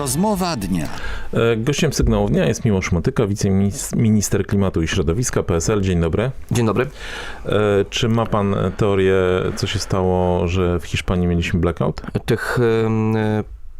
Rozmowa dnia. E, Gościem sygnału dnia jest Miłosz Motyka, wiceminister klimatu i środowiska PSL. Dzień dobry. Dzień dobry. E, Czy ma pan teorię, co się stało, że w Hiszpanii mieliśmy blackout? Tych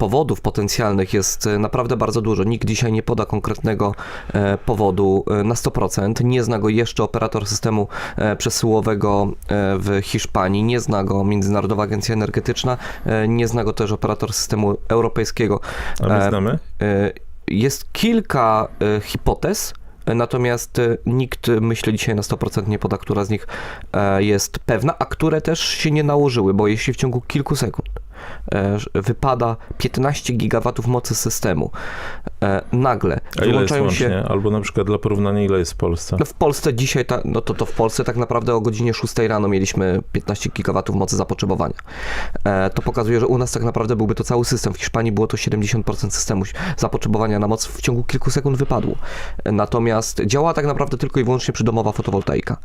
powodów potencjalnych jest y, naprawdę bardzo dużo. Nikt dzisiaj nie poda konkretnego e, powodu e, na 100%. Nie zna go jeszcze operator systemu e, przesyłowego e, w Hiszpanii, nie zna go Międzynarodowa Agencja Energetyczna, e, nie zna go też operator systemu europejskiego. A my E, znamy? E, Jest kilka e, hipotez, e, natomiast e, nikt, e, myślę, dzisiaj na 100% nie poda, która z nich e, jest pewna, a które też się nie nałożyły, bo jeśli w ciągu kilku sekund e, wypada 15 gigawatów mocy systemu, e, nagle A ile wyłączają łącznie? się... Albo na przykład dla porównania, ile jest w Polsce? No w Polsce dzisiaj, ta, no to, to w Polsce tak naprawdę o godzinie 6 rano mieliśmy 15 gigawatów mocy zapotrzebowania. E, to pokazuje, że u nas tak naprawdę byłby to cały system. W Hiszpanii było to 70% systemu zapotrzebowania na moc w ciągu kilku sekund wypadło. E, natomiast działa tak naprawdę tylko i wyłącznie przydomowa fotowoltaika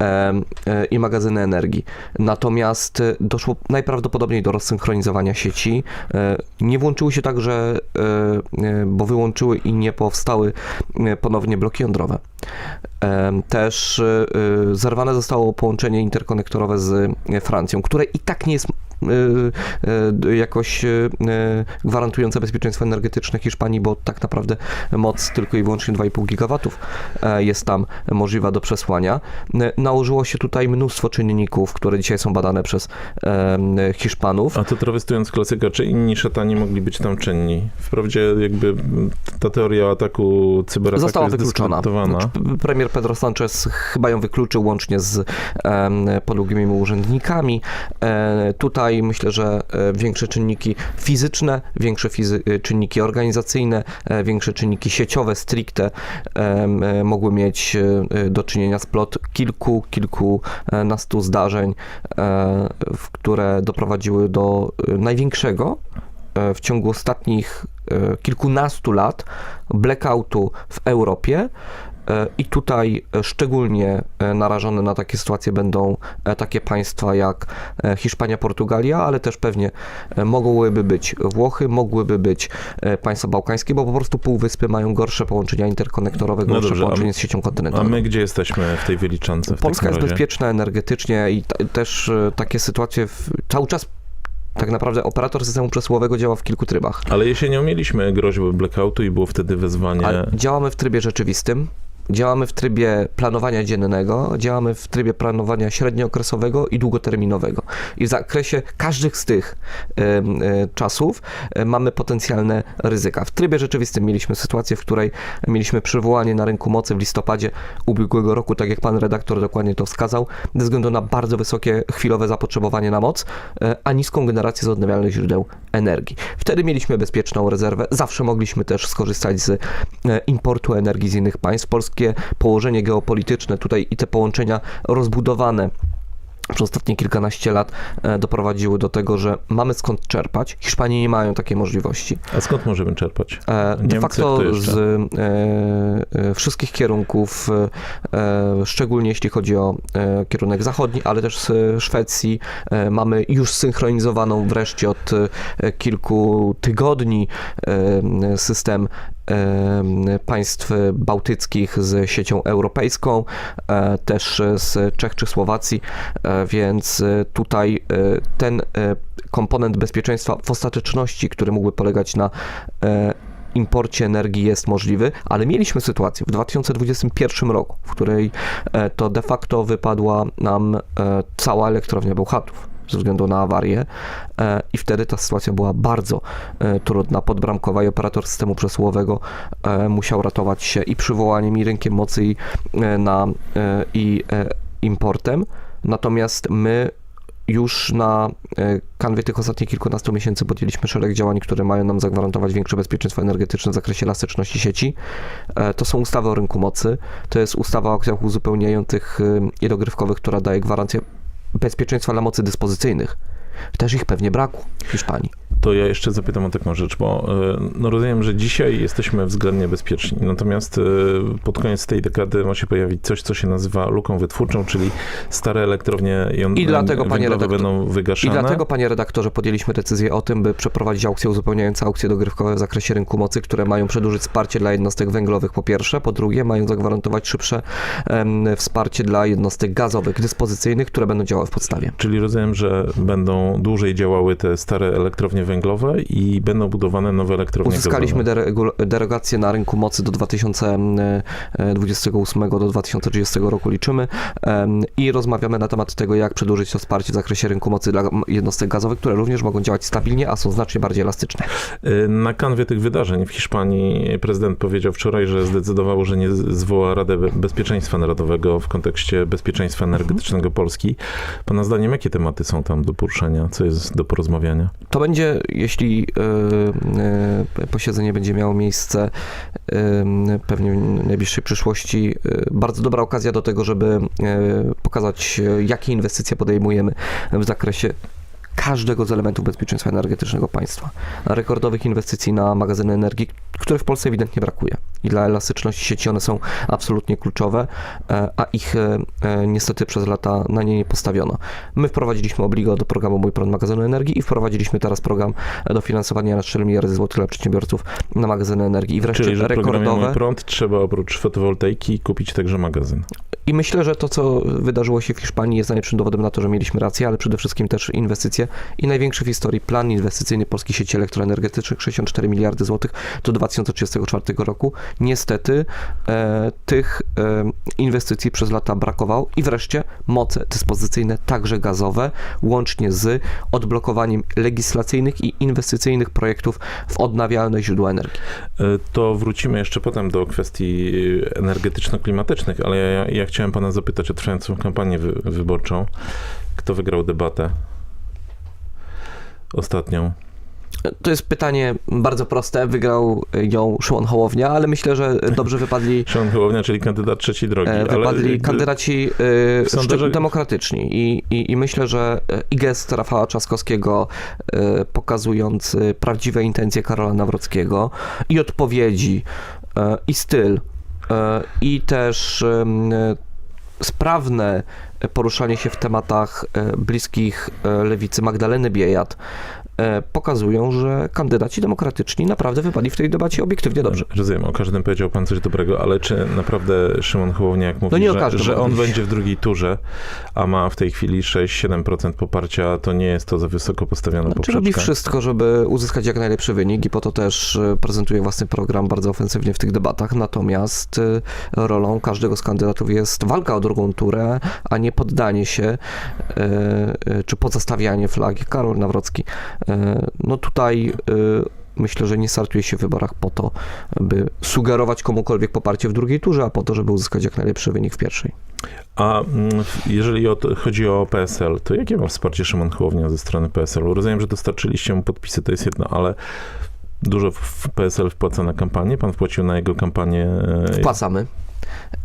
e, e, i magazyny energii. Natomiast e, doszło najprawdopodobniej do rozsynchronizowania sieci. E, nie włączyły się także, e, e, bo wyłączyły i nie powstały ponownie bloki jądrowe. Też zerwane zostało połączenie interkonektorowe z Francją, które i tak nie jest jakoś y, y, gwarantujące bezpieczeństwo energetyczne Hiszpanii, bo tak naprawdę moc tylko i wyłącznie 2,5 gigawatów e, jest tam możliwa do przesłania. N- Nałożyło się tutaj mnóstwo czynników, które dzisiaj są badane przez em, Hiszpanów. A to trawestując klasyka, czy inni szatani mogli być tam czynni? Wprawdzie jakby ta teoria ataku cyberataku Została wykluczona. Znaczy, Premier Pedro Sanchez chyba ją wykluczył łącznie z podługimi urzędnikami. E, tutaj myślę, że e, większe czynniki fizyczne, większe fizy- e, czynniki organizacyjne, e, większe czynniki sieciowe, stricte mogły mieć do czynienia z plot kilku, kilkunastu zdarzeń, które doprowadziły do największego w ciągu ostatnich kilkunastu lat blackoutu w Europie. E, I tutaj e, szczególnie e, narażone na takie sytuacje będą takie państwa jak Hiszpania, Portugalia, ale też pewnie mogłyby być Włochy, mogłyby być państwa bałkańskie, bo po prostu półwyspy mają gorsze połączenia interkonektorowe, No gorsze a połączenie z siecią A kontynentalną. my gdzie jesteśmy w tej wyliczance? W Polska jest bezpieczna energetycznie i też takie sytuacje w, cały czas tak naprawdę operator systemu przesyłowego działa w kilku trybach. Ale jesienią mieliśmy groźbę blackoutu i było wtedy wezwanie... Ale działamy w trybie rzeczywistym, działamy w trybie planowania dziennego, działamy w trybie planowania średniookresowego i długoterminowego. I w zakresie każdych z tych em, e, czasów e, mamy potencjalne ryzyka. W trybie rzeczywistym mieliśmy sytuację, w której mieliśmy przywołanie na rynku mocy w listopadzie ubiegłego roku, tak jak pan redaktor dokładnie to wskazał, ze względu na bardzo wysokie chwilowe zapotrzebowanie na moc, e, a niską generację z odnawialnych źródeł energii. Wtedy mieliśmy bezpieczną rezerwę, zawsze mogliśmy też skorzystać z e, importu energii z innych państw. Położenie geopolityczne tutaj i te połączenia rozbudowane przez ostatnie kilkanaście lat e, doprowadziły do tego, że mamy skąd czerpać. Hiszpanie nie mają takiej możliwości. A skąd możemy czerpać? E, De Niemcy, facto z e, e, wszystkich kierunków, e, szczególnie jeśli chodzi o e, kierunek zachodni, ale też z Szwecji. Mamy już synchronizowaną wreszcie od kilku tygodni system państw bałtyckich z siecią europejską, też z Czech czy Słowacji, więc e, tutaj e, ten e, komponent bezpieczeństwa w ostateczności, który mógłby polegać na imporcie energii jest możliwy, ale mieliśmy sytuację w 2021 roku, w której to de facto wypadła nam cała elektrownia Bełchatów ze względu na awarię i wtedy ta sytuacja była bardzo trudna, podbramkowa i operator systemu przesyłowego musiał ratować się i przywołaniem i rynkiem mocy i, na, i importem, natomiast my już na e, kanwie tych ostatnich kilkunastu miesięcy podjęliśmy szereg działań, które mają nam zagwarantować większe bezpieczeństwo energetyczne w zakresie elastyczności sieci. E, To są ustawy o rynku mocy, to jest ustawa o aktach uzupełniających e, i dogrywkowych, która daje gwarancję bezpieczeństwa dla mocy dyspozycyjnych. Też ich pewnie brakło w Hiszpanii. To ja jeszcze zapytam o taką rzecz, bo e, no rozumiem, że dzisiaj jesteśmy względnie bezpieczni, natomiast e, pod koniec tej dekady ma się pojawić coś, co się nazywa luką wytwórczą, czyli stare elektrownie jon- I dlatego, panie redaktor- będą I wygaszane. dlatego, panie redaktorze, podjęliśmy decyzję o tym, by przeprowadzić aukcje uzupełniające aukcje dogrywkowe w zakresie rynku mocy, które mają przedłużyć wsparcie dla jednostek węglowych po pierwsze, po drugie mają zagwarantować szybsze em, wsparcie dla jednostek gazowych, dyspozycyjnych, które będą działały w podstawie. Czyli rozumiem, że będą dłużej działały te stare elektrownie węglowe i będą budowane nowe elektrownie Uzyskaliśmy derogację na rynku mocy do 2028 do 2030 roku liczymy i rozmawiamy na temat tego, jak przedłużyć to wsparcie w zakresie rynku mocy dla jednostek gazowych, które również mogą działać stabilnie, a są znacznie bardziej elastyczne. Y, Na kanwie tych wydarzeń w Hiszpanii prezydent powiedział wczoraj, że zdecydował, że nie zwoła Radę Be- Bezpieczeństwa Narodowego w kontekście bezpieczeństwa energetycznego Polski. Pana zdaniem, jakie tematy są tam do poruszenia? Co jest do porozmawiania? To będzie, jeśli y, y, posiedzenie będzie miało miejsce y, pewnie w najbliższej przyszłości, bardzo dobra okazja do tego, żeby pokazać, jakie inwestycje podejmujemy w zakresie każdego z elementów bezpieczeństwa energetycznego państwa. Rekordowych inwestycji na magazyny energii, których w Polsce ewidentnie brakuje. I dla elastyczności sieci one są absolutnie kluczowe, e, a ich e, e, niestety przez lata na nie nie postawiono. My wprowadziliśmy obligo do programu Mój Prąd Magazynu Energii i wprowadziliśmy teraz program dofinansowania na 4 miliardy złotych dla przedsiębiorców na magazyny energii. I wreszcie Czyli, że rekordowe. Mój Prąd trzeba oprócz fotowoltaiki kupić także magazyn. I myślę, że to, co wydarzyło się w Hiszpanii, jest najlepszym dowodem na to, że mieliśmy rację, ale przede wszystkim też inwestycje i największy w historii plan inwestycyjny polskiej sieci elektroenergetycznych 64 miliardy złotych do 2034 roku. Niestety e, tych e, inwestycji przez lata brakowało i wreszcie moce dyspozycyjne, także gazowe, łącznie z odblokowaniem legislacyjnych i inwestycyjnych projektów w odnawialne źródła energii. Y, To wrócimy jeszcze potem do kwestii y, energetyczno-klimatycznych, ale ja, ja chciałem pana zapytać o trwającą kampanię wy, wyborczą. Kto wygrał debatę ostatnią? To jest pytanie bardzo proste. Wygrał ją Szymon Hołownia, ale myślę, że dobrze wypadli, Szymon Hołownia, czyli kandydat trzeciej drogi. e, ale wypadli jakby- kandydaci szczy- demokratyczni. I, i, I myślę, że e, i gest Rafała Trzaskowskiego pokazując e, prawdziwe intencje Karola Nawrockiego i odpowiedzi, i styl, i też e, sprawne poruszanie się w tematach e, bliskich e, lewicy Magdaleny Biejat. e, pokazują, że kandydaci demokratyczni naprawdę wypadli w tej debacie obiektywnie dobrze. Rozumiem, o każdym powiedział pan coś dobrego, ale czy naprawdę Szymon Hołownia, jak mówi, No że, każdym że on będzie w drugiej turze, a ma w tej chwili 6-7% poparcia, to nie jest to za wysoko postawiona Znaczy robi poprzeczka? wszystko, żeby uzyskać jak najlepszy wynik i po to też e, prezentuje własny program bardzo ofensywnie w tych debatach. Natomiast e, rolą każdego z kandydatów jest walka o drugą turę, a nie poddanie się e, e, czy pozostawianie flagi. Karol Nawrocki, e, no tutaj e, myślę, że nie startuje się w wyborach po to, by sugerować komukolwiek poparcie w drugiej turze, a po to, żeby uzyskać jak najlepszy wynik w pierwszej. A mm, jeżeli chodzi o PSL, to jakie ma wsparcie Szymon Hołownia ze strony PSL-u? Rozumiem, że dostarczyliście mu podpisy, to jest jedno, ale dużo w PSL wpłaca na kampanię? Pan wpłacił na jego kampanię? e, Wpłacamy.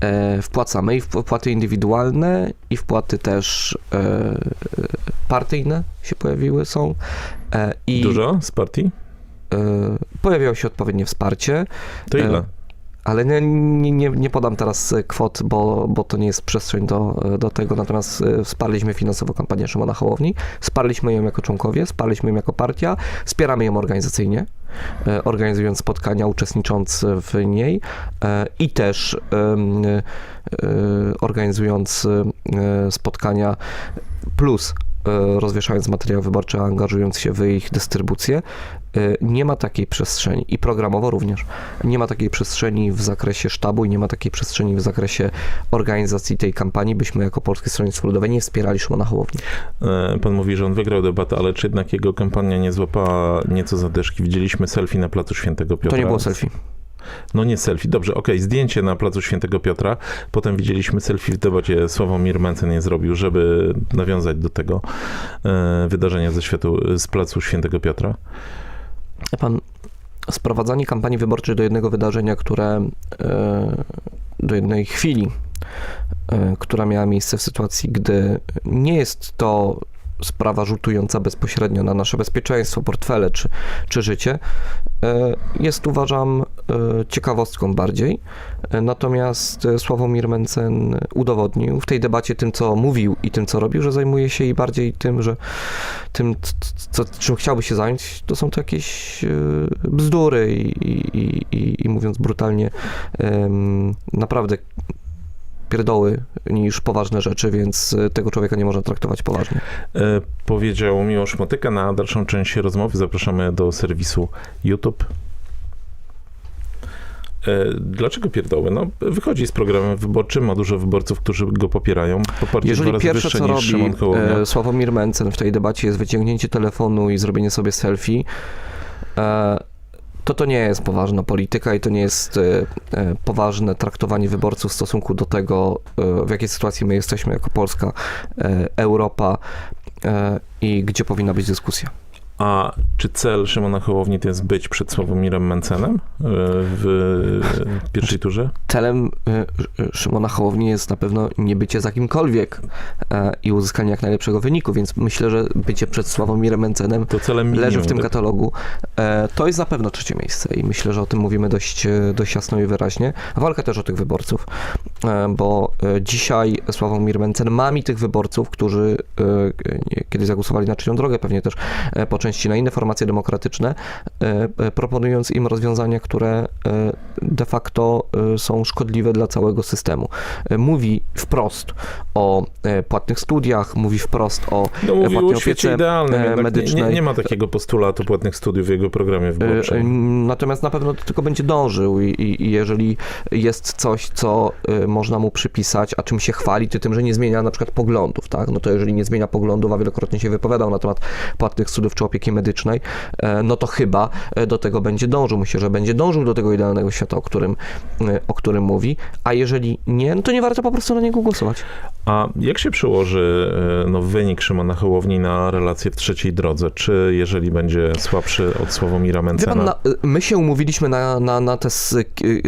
E, wpłacamy i wpłaty indywidualne, i wpłaty też e, partyjne się pojawiły, są. E, I Dużo z partii? Pojawiało się odpowiednie wsparcie, To ile? E, ale nie, nie, nie, podam teraz e, kwot, bo, bo to nie jest przestrzeń do, do tego. Natomiast e, wsparliśmy finansowo kampanię Szymona Hołowni, wsparliśmy ją jako członkowie, wsparliśmy ją jako partia, wspieramy ją organizacyjnie, e, organizując spotkania, uczestnicząc w niej e, i też e, organizując e, spotkania plus e, rozwieszając materiały wyborcze, angażując się w ich dystrybucję, e, nie ma takiej przestrzeni i programowo również. Nie ma takiej przestrzeni w zakresie sztabu i nie ma takiej przestrzeni w zakresie organizacji tej kampanii, byśmy jako Polskie Stronnictwo Ludowe nie wspierali Szymona Hołowni. E, Pan mówi, że on wygrał debatę, ale czy jednak jego kampania nie złapała nieco zadeszki? Widzieliśmy selfie na placu Świętego Piotra. To nie było selfie. No nie selfie, dobrze, okej, zdjęcie na placu Świętego Piotra. Potem widzieliśmy selfie w debacie, Sławomir Mencen je zrobił, żeby nawiązać do tego e, wydarzenia ze światu, z placu Świętego Piotra. Pan, sprowadzanie kampanii wyborczej do jednego wydarzenia, które e, do jednej chwili, e, która miała miejsce w sytuacji, gdy nie jest to sprawa rzutująca bezpośrednio na nasze bezpieczeństwo, portfele czy, czy życie, e, jest uważam ciekawostką bardziej. E, Natomiast e, Sławomir Mencen udowodnił w tej debacie tym, co mówił i tym, co robił, że zajmuje się i bardziej tym, że tym, co, czym chciałby się zająć, to są to jakieś e, bzdury i, i, i, i mówiąc brutalnie, naprawdę pierdoły niż poważne rzeczy, więc e, tego człowieka nie można traktować poważnie. E, powiedział Miłosz Motyka. Na dalszą część rozmowy zapraszamy do serwisu YouTube. E, Dlaczego pierdoły? No, wychodzi z programem wyborczym, ma dużo wyborców, którzy go popierają. Poparcie Jeżeli pierwsze, co robi e, Sławomir Mencen w tej debacie jest wyciągnięcie telefonu i zrobienie sobie selfie, e, to to nie jest poważna polityka i to nie jest e, poważne traktowanie wyborców w stosunku do tego, w jakiej sytuacji my jesteśmy jako Polska, Europa i gdzie powinna być dyskusja. A czy cel Szymona Hołowni to jest być przed Sławomirem Mencenem e, w pierwszej turze? Celem e, Sz- Szymona Hołowni jest na pewno nie bycie za kimkolwiek e, i uzyskanie jak najlepszego wyniku, więc myślę, że bycie przed Sławomirem Mencenem leży w tym tak? katalogu. To jest na pewno trzecie miejsce i myślę, że o tym mówimy dość, dość jasno i wyraźnie. Walka też o tych wyborców, bo dzisiaj Sławomir Mencen mami tych wyborców, którzy kiedyś zagłosowali na trzecią drogę, pewnie też po części na inne formacje demokratyczne, e, e, proponując im rozwiązania, które e, de facto są szkodliwe dla całego systemu. Mówi wprost o płatnych studiach, mówi wprost o No mówił płatnej o opiece, idealnym, medycznej. nie, nie ma takiego postulatu płatnych studiów w jego programie wyborczym. Natomiast na pewno do tego będzie dążył i, i, i jeżeli jest coś, co można mu przypisać, a czym się chwali, to tym, że nie zmienia na przykład poglądów, tak? No to jeżeli nie zmienia poglądów, a wielokrotnie się wypowiadał na temat płatnych studiów czy opieki medycznej, e, no to chyba e, do tego będzie dążył. Myślę, że będzie dążył do tego idealnego świata, o którym, e, o którym mówi, a jeżeli nie, no to nie warto po prostu na niego głosować. A jak się przełoży no, wynik Szymona Hołowni na relacje w trzeciej drodze? Czy jeżeli będzie słabszy od Sławomira Mencena? pan, na, my się umówiliśmy na, na, na tę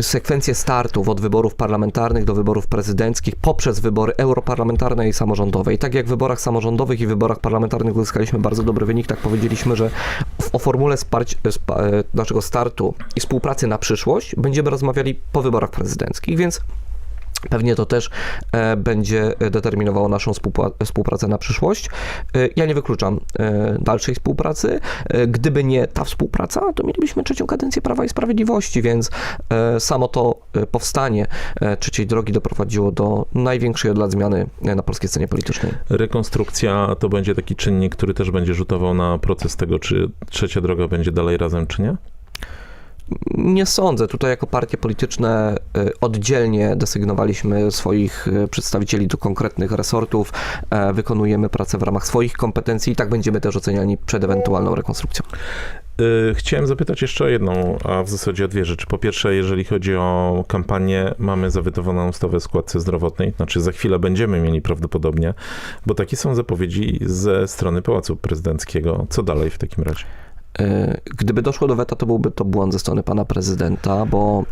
sekwencję startów od wyborów parlamentarnych do wyborów prezydenckich poprzez wybory europarlamentarne i samorządowe. I tak jak w wyborach samorządowych i wyborach parlamentarnych uzyskaliśmy bardzo dobry wynik, tak powiedzieliśmy, że o formule sparć, spa, e, naszego startu i współpracy na przyszłość będziemy rozmawiali po wyborach prezydenckich, więc Pewnie to też e, będzie determinowało naszą współpracę na przyszłość. E, ja nie wykluczam e, dalszej współpracy. Gdyby nie ta współpraca, to mielibyśmy trzecią kadencję Prawa i Sprawiedliwości, więc samo to powstanie trzeciej drogi doprowadziło do największej od lat zmiany na polskiej scenie politycznej. Rekonstrukcja to będzie taki czynnik, który też będzie rzutował na proces tego, czy trzecia droga będzie dalej razem, czy nie? Nie sądzę. Tutaj jako partie polityczne e, oddzielnie desygnowaliśmy swoich e, przedstawicieli do konkretnych resortów, e, wykonujemy pracę w ramach swoich kompetencji i tak będziemy też oceniani przed ewentualną rekonstrukcją. Y, Chciałem zapytać jeszcze o jedną, a w zasadzie o dwie rzeczy. Po pierwsze, jeżeli chodzi o kampanię, mamy zawytowaną ustawę składce zdrowotnej, znaczy za chwilę będziemy mieli prawdopodobnie, bo takie są zapowiedzi ze strony Pałacu Prezydenckiego. Co dalej w takim razie? Gdyby doszło do weta, to byłby to błąd ze strony pana prezydenta, bo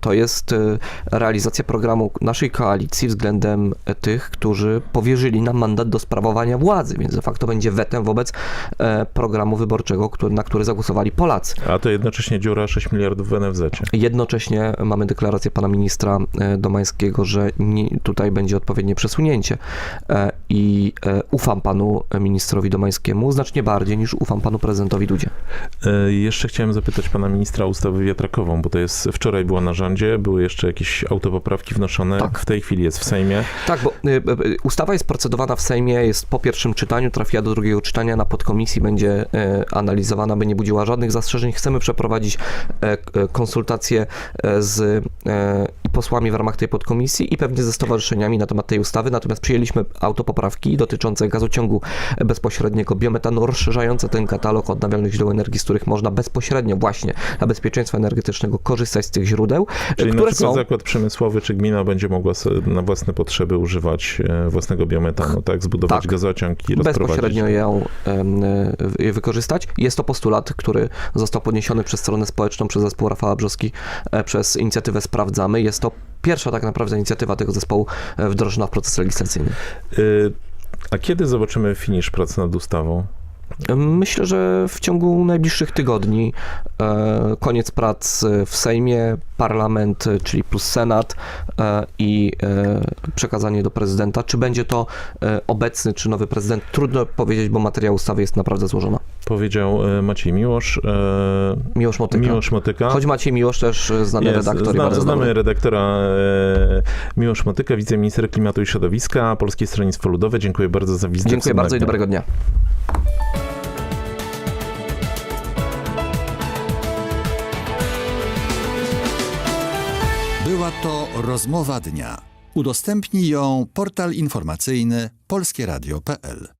to jest e, realizacja programu naszej koalicji względem e, tych, którzy powierzyli nam mandat do sprawowania władzy, więc de facto będzie wetem wobec e, programu wyborczego, który, na który zagłosowali Polacy. A to jednocześnie dziura 6 miliardów w NFZ. Jednocześnie mamy deklarację pana ministra e, Domańskiego, że nie, tutaj będzie odpowiednie przesunięcie e, i e, ufam panu ministrowi Domańskiemu znacznie bardziej niż ufam panu prezydentowi Dudzie. Jeszcze chciałem zapytać pana ministra o ustawę wiatrakową, bo to jest wczoraj była na rządzie, były jeszcze jakieś autopoprawki wnoszone. Tak. W tej chwili jest w Sejmie. Tak, bo y, y, ustawa jest procedowana w Sejmie, jest po pierwszym czytaniu, trafiła do drugiego czytania, na podkomisji będzie y, analizowana, by nie budziła żadnych zastrzeżeń. Chcemy przeprowadzić e, e, konsultacje e, z e, posłami w ramach tej podkomisji i pewnie ze stowarzyszeniami na temat tej ustawy, natomiast przyjęliśmy autopoprawki dotyczące gazociągu bezpośredniego, biometanu, rozszerzające ten katalog odnawialnych źródeł energii, z których można bezpośrednio właśnie dla bezpieczeństwa energetycznego korzystać z tych źródeł, Czyli na które przykład są... zakład przemysłowy czy gmina będzie mogła na własne potrzeby używać e, własnego biometanu, tak? Zbudować Tak. gazociąg i bezpośrednio ją em, e, wykorzystać. Jest to postulat, który został podniesiony przez stronę społeczną, przez zespół Rafała Brzoski, e, przez inicjatywę Sprawdzamy. Jest to pierwsza tak naprawdę inicjatywa tego zespołu e, wdrożona w proces legislacyjny. Y, A kiedy zobaczymy finisz prac nad ustawą? Myślę, że w ciągu najbliższych tygodni e, koniec prac w Sejmie, parlament, e, czyli plus Senat e, i przekazanie do prezydenta. Czy będzie to obecny czy nowy prezydent? Trudno powiedzieć, bo materia ustawy jest naprawdę złożona. Powiedział Maciej Miłosz. Miłosz Motyka. Miłosz Motyka. Choć Maciej Miłosz też znany Jest, redaktor zna, bardzo znamy dobry. redaktora Miłosz Motyka, wiceminister klimatu i środowiska, Polskie Stronnictwo Ludowe. Dziękuję bardzo za wizytę. Dziękuję bardzo i dobrego dnia. Była to rozmowa dnia. Udostępnij ją portal informacyjny polskieradio.pl.